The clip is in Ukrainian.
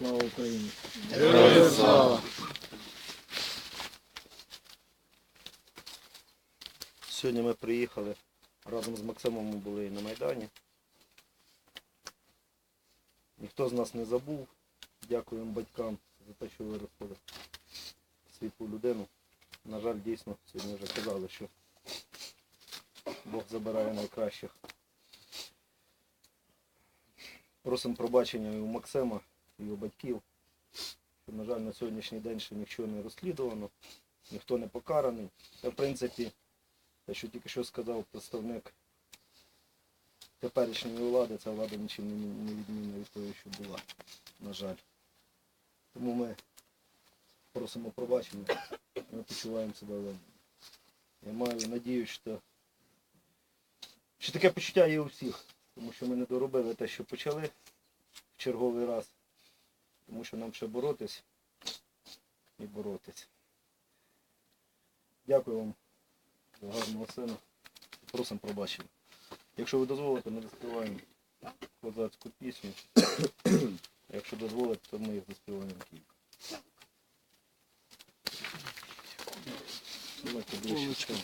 Слава Україні! Героям слава! Сьогодні ми приїхали разом з Максимом ми були і на Майдані. Ніхто з нас не забув. Дякуємо батькам за те, що виростили світлу людину. На жаль, дійсно, сьогодні вже казали, що Бог забирає найкращих. Просимо пробачення і у Максима, у батьків. Що, на жаль, на сьогоднішній день ще нічого не розслідувано, ніхто не покараний. В принципі, те, що тільки що сказав представник теперішньої влади, ця влада нічим не, відмінна від тої, що була, на жаль. Тому ми просимо пробачення, ми почуваємо себе винними. Я маю надію, що, що таке почуття є у всіх, тому що ми не доробили те, що почали в черговий раз, тому що нам ще боротись і боротись. Дякую вам за гарного сина. Просимо пробачення. Якщо ви дозволите, ми заспіваємо козацьку пісню. Якщо дозволите, то ми їх заспіваємо кілька. Давайте ближче.